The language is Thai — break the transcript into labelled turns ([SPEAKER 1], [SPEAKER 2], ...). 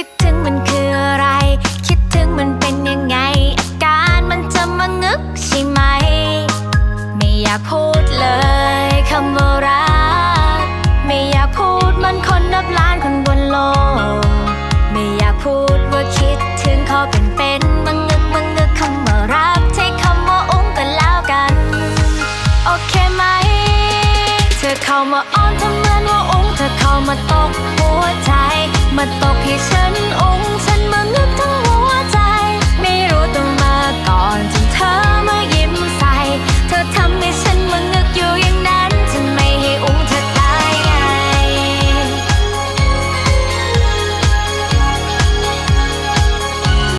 [SPEAKER 1] คิดถึงมันคืออะไร คิดถึงมันเป็นยังไง อาการมันจะมางึกใช่ไหม ไม่อยากพูดเลยคำว่ารัก ไม่อยากพูดมันคนนับล้านคนบนโลก ไม่อยากพูดว่าคิดถึงเขาเป็นเป็นมางงึกมางงึกคำว่ารักใช้คำว่าอุ้งกันแล้วกัน โอเคไหม เธอเข้ามาอ้อนทำเหมือนว่าอุ้งเธอเข้ามาตกหัวใจ มาตกให้ฉัน